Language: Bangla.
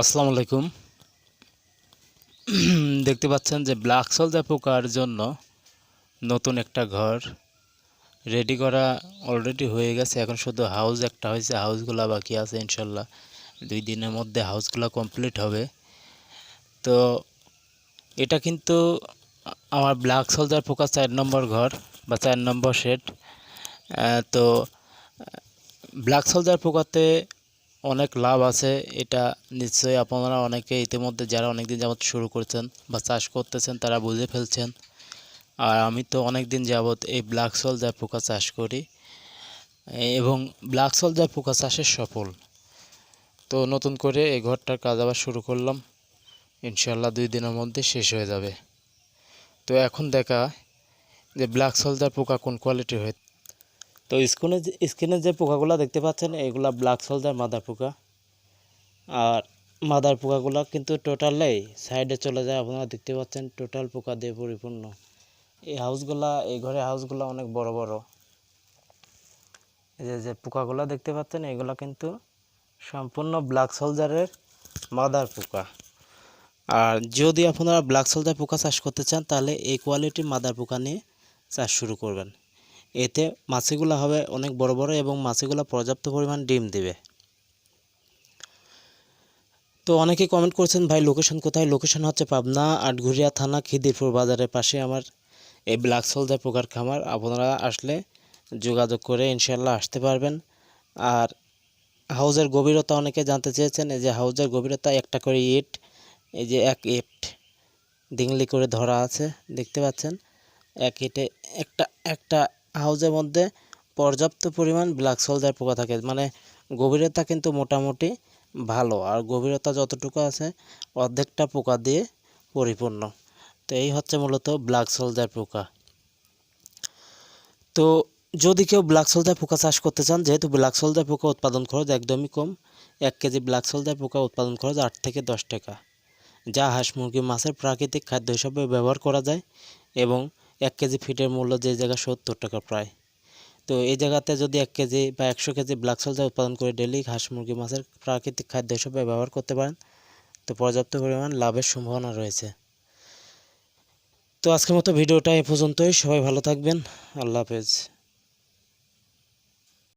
আসসালামু আলাইকুম। দেখতে পাচ্ছেন যে ব্ল্যাক সোলজার পোকার জন্য নতুন একটা ঘর রেডি করা অলরেডি হয়ে গেছে। এখন শুধু হাউস একটা হয়েছে। হাউসগুলো বাকি আছে ইনশাল্লাহ। দুই দিনের মধ্যে হাউসগুলো কমপ্লিট হবে। তো এটা কিন্তু আমার ব্ল্যাক সোলজার পোকা চার নম্বর ঘর বা চার নম্বর শেড তো ব্ল্যাক সোলজার পোকাতে অনেক লাভ আছে, এটা নিশ্চয়ই আপনারা অনেকে ইতিমধ্যে যারা অনেক দিন যাবত শুরু করছেন বা চাষ করতেছেন, তারা বুঝে ফেলছেন। আর আমি তো অনেক দিন যাবত এই ব্ল্যাক সোলজার পোকা চাষ করি, এবং ব্ল্যাক সোলজার পোকা চাষে সফল। তো নতুন করে এই ঘরটার কাজ আবার শুরু করলাম ইনশাল্লাহ দুই দিনের মধ্যে শেষ হয়ে যাবে। তো এখন দেখা যে ব্ল্যাক সোলজার পোকা কোন কোয়ালিটির হয়ে তো স্ক্রিনে স্ক্রিনে যে পোকাগুলো দেখতে পাচ্ছেন, এগুলা ব্ল্যাক সোলজার মাদার পোকা। আর মাদার পোকাগুলো কিন্তু টোটালেই সাইডে চলে যায়, আপনারা দেখতে পাচ্ছেন টোটাল পোকা দিয়ে পরিপূর্ণ। এই হাউসগুলা, এই ঘরে হাউসগুলো অনেক বড় বড়। এই যে পোকাগুলো দেখতে পাচ্ছেন, এগুলো কিন্তু সম্পূর্ণ ব্ল্যাক সোলজারের মাদার পোকা। আর যদি আপনারা ব্ল্যাক সোলজার পোকা চাষ করতে চান, তাহলে এই কোয়ালিটির মাদার পোকা নিয়ে চাষ শুরু করবেন। এতে মাছিগুলো হবে অনেক বড় বড় এবং মাছিগুলো পর্যাপ্ত পরিমাণ ডিম দিবে। তো অনেকে কমেন্ট করছেন, ভাই লোকেশন কোথায়? লোকেশন হচ্ছে পাবনা, আটঘুরিয়া থানা, খিদিরপুর বাজারের পাশে আমার এই ব্ল্যাক সোলজার পোকার খামার। আপনারা আসলে যোগাযোগ করে ইনশাল্লাহ আসতে পারবেন। আর হাউজের গভীরতা অনেকে জানতে চেয়েছেন, এই যে হাউজের গভীরতা একটা করে ইট, এই যে এক ইট ডিংলি করে ধরা আছে, দেখতে পাচ্ছেন? এক ইটে একটা একটা হাউজের মধ্যে পর্যাপ্ত পরিমাণ ব্ল্যাক সোলজার পোকা থাকে। মানে গভীরতা কিন্তু মোটামুটি ভালো, আর গভীরতা যতটুকু আছে অর্ধেকটা পোকা দিয়ে পরিপূর্ণ। তো এই হচ্ছে মূলত ব্ল্যাক সোলজার পোকা। তো যদি কেউ ব্ল্যাক সোলজার পোকা চাষ করতে চান, যেহেতু ব্ল্যাক সোলজার পোকা উৎপাদন খরচ একদমই কম, এক কেজি ব্ল্যাক সোলজার পোকা উৎপাদন খরচ আট থেকে দশ টাকা। যা হাঁস, মুরগি, মাছের প্রাকৃতিক খাদ্য হিসাবে ব্যবহার করা যায় এবং এক কেজি ফিটের মূল্য যে জায়গায় সত্তর টাকা প্রায়। তো এই জায়গাতে যদি এক কেজি বা একশো কেজি ব্ল্যাক সলজা উৎপাদন করে ডেলি হাঁস মুরগি, মাছের প্রাকৃতিক খাদ্য হিসেবে ব্যবহার করতে পারেন। তো পর্যাপ্ত পরিমাণ লাভের সম্ভাবনা রয়েছে। তো আজকের মতো ভিডিওটা এ পর্যন্তই। সবাই ভালো থাকবেন। আল্লাহ হাফেজ।